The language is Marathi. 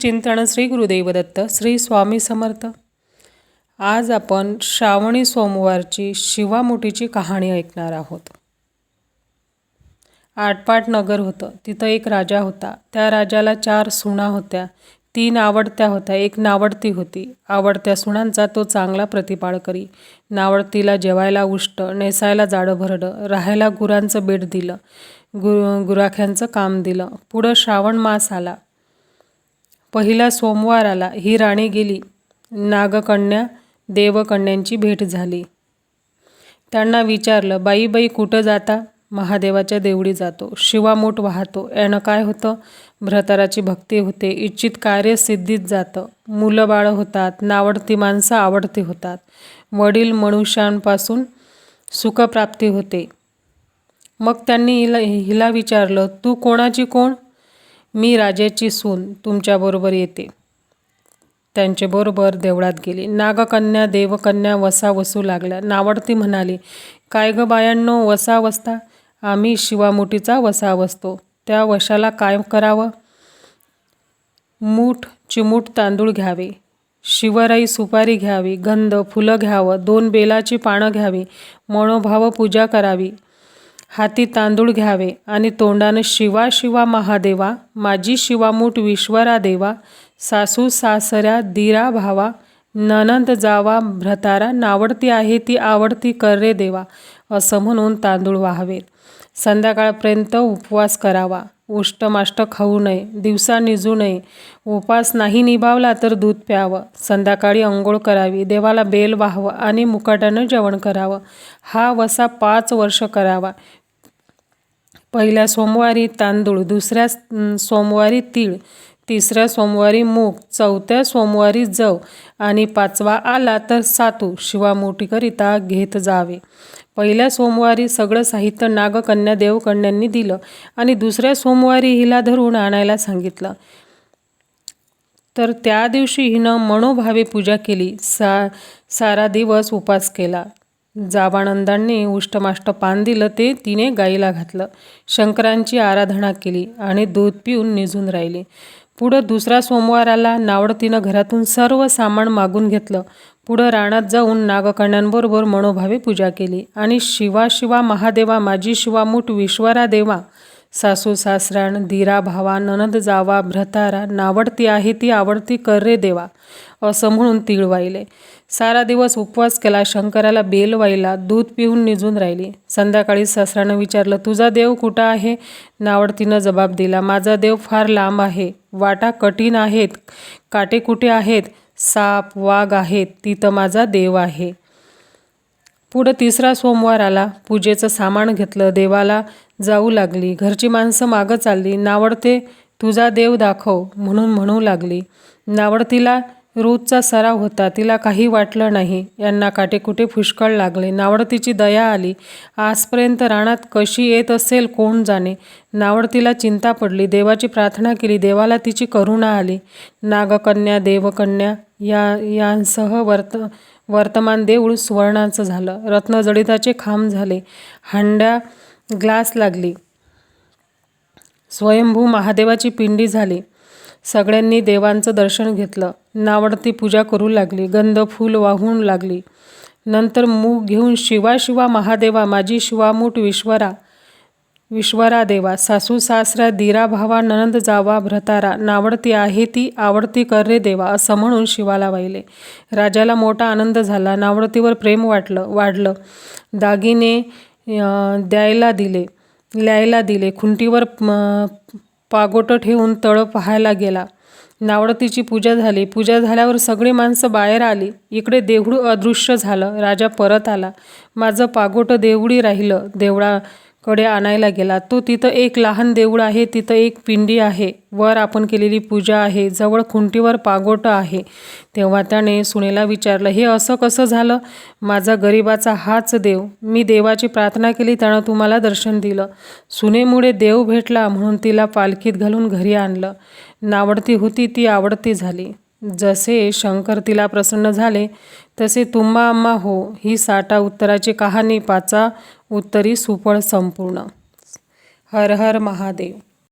चिंतन श्री गुरुदेव दत्त श्री स्वामी समर्थ. आज आपण श्रावणी सोमवारची शिवामुठीची कहाणी ऐकणार आहोत. आटपाट नगर होतं. तिथं एक राजा होता. त्या राजाला चार सुना होत्या. तीन आवडत्या होत्या. एक नावडती होती. आवडत्या सुनांचा तो चांगला प्रतिपाळ करी. नावडतीला जेवायला उष्ट नेसायला जाडं भरडं राहायला गुरांचं बेड दिलं गु गुराख्यांचं काम दिलं. पुढं श्रावण मास आला. पहिला सोमवार आला. ही राणी गेली. नागकन्या देवकन्यांची भेट झाली. त्यांना विचारलं बाई बाई कुठं जाता? महादेवाच्या देवळी जातो. शिवामूठ वाहतो. यानं काय होतं? भ्रतराची भक्ती होते. इच्छित कार्य सिद्धीत जातं. मुलं बाळं होतात. नावडती माणसं आवडती होतात. वडील मनुष्यांपासून सुखप्राप्ती होते. मग त्यांनी हिला हिला विचारलं तू कोणाची कोण? मी राजाची सून तुमच्याबरोबर येते. त्यांच्याबरोबर देवळात गेली. नागकन्या देवकन्या वसा वसू लागल्या. नावडती म्हणाली काय ग बायांनो वसा वसता आम्ही शिवामुठीचा वसा वसतो त्या वशाला काय करावं? मूठ चिमूट तांदूळ घ्यावे. शिवराई सुपारी घ्यावी. गंध फुलं घ्यावं. दोन बेलाची पानं घ्यावी. मनोभाव पूजा करावी. हाती तांदूळ घ्यावे आणि तोंडानं शिवा शिवा महादेवा माझी शिवामूठ विश्वरा देवा सासू सासऱ्या दिरा भावा ननंद जावा भ्रतारा नावडती आहे ती आवडती कर रे देवा असं म्हणून तांदूळ वाहावेत. संध्याकाळपर्यंत उपवास करावा. उष्टमाष्ट खाऊ नये दिवसा निजू नये. उपास नाही निभावला तर दूध प्यावं. संध्याकाळी अंघोळ करावी. देवाला बेल वाहावं आणि मुकाट्यानं जेवण करावं. हा वसा पाच वर्ष करावा. पहिल्या सोमवारी तांदूळ दुसऱ्या सोमवारी तीळ तिसऱ्या सोमवारी मूग चौथ्या सोमवारी जव आणि पाचवा आला तर सातू शिवामोठीकरिता घेत जावे. पहिल्या सोमवारी सगळं साहित्य नागकन्या देवकन्यांनी दिलं आणि दुसऱ्या सोमवारी हिला धरून आणायला सांगितलं. तर त्या दिवशी हिनं मनोभावे पूजा केली. सा सारा दिवस उपास केला. जाबानंदांनी उष्टमाष्ट पान दिलं ते तिने गाईला घातलं. शंकरांची आराधना केली आणि दूध पिऊन निजून राहिली. पुढं दुसरा सोमवार आला नावडतीनं घरातून सर्व सामान मागून घेतलं. पुढं रानात जाऊन नागकण्यांबरोबर मनोभावे पूजा केली आणि शिवा शिवा महादेवा माझी शिवामूठ विश्वरा देवा सासू सासराण दिरा भावा ननद जावा भ्रतारा नावडती आहे ती आवडती कर रे देवा असं म्हणून तीळ वाहिले. सारा दिवस उपवास केला शंकराला बेल वाहिला दूध पिऊन निजून राहिली. संध्याकाळी सासरानं विचारलं तुझा देव कुठं आहे? नावडतीनं जबाब दिला माझा देव फार लांब आहे वाटा कठीण आहेत काटे कुठे आहेत साप वाघ आहेत तिथं माझा देव आहे. पुढं तिसरा सोमवार आला. पूजेचं सामान घेतलं. देवाला जाऊ लागली. घरची माणसं मागं चालली. नावडते तुझा देव दाखव म्हणून म्हणू लागली. नावडतीला रोजचा सराव होता. तिला काही वाटलं नाही. यांना काटेकुटे पुष्कळ लागले. नावडतीची दया आली. आजपर्यंत रानात कशी येत असेल कोण जाणे? नावडतीला चिंता पडली. देवाची प्रार्थना केली. देवाला तिची करुणा आली. नागकन्या देवकन्या या यांसह वर्त वर्तमान देऊळ सुवर्णाचं झालं. रत्नजडिताचे खांब झाले. हांड्या ग्लास लागली. स्वयंभू महादेवाची पिंडी झाली. सगळ्यांनी देवांचं दर्शन घेतलं. नावडती पूजा करू लागली. गंध फूल वाहून लागली. नंतर मूग घेऊन शिवा शिवा महादेवा माझी शिवामूठ विश्वरा. विश्वरा देवा सासू सासऱ्या दिरा भावा ननंद जावा भ्रतारा नावडती आहे ती आवडती कर रे देवा असं म्हणून शिवाला वाहिले. राजाला मोठा आनंद झाला नावडतीवर प्रेम वाटलं वाढलं. दागिने द्यायला दिले ल्यायला दिले खुंटीवर पागोटं ठेवून तळं पाहायला गेला. नावडतीची पूजा झाली पूजा झाल्यावर सगळी माणसं बाहेर आली. इकडे देवळू अदृश्य झालं राजा परत आला. माझं पागोटं देवळी राहिलं देवळा कडे आणायला गेला. तो तिथं एक लहान देऊळ आहे तिथं एक पिंडी आहे. वर आपण केलेली पूजा आहे. जवळ खुंटीवर पागोटं आहे. तेव्हा त्याने सुनेला विचारलं हे असं कसं झालं? माझा गरिबाचा हाच देव. मी देवाची प्रार्थना केली त्यानं तुम्हाला दर्शन दिलं. सुनेमुळे देव भेटला म्हणून तिला पालखीत घालून घरी आणलं. नावडती होती ती आवडती झाली. जसे शंकर तिला प्रसन्न झाले तसे तुम्हा अम्मा हो. ही साठा उत्तराची कहाणी पाचा उत्तरी सुपळ संपूर्ण. हर हर महादेव.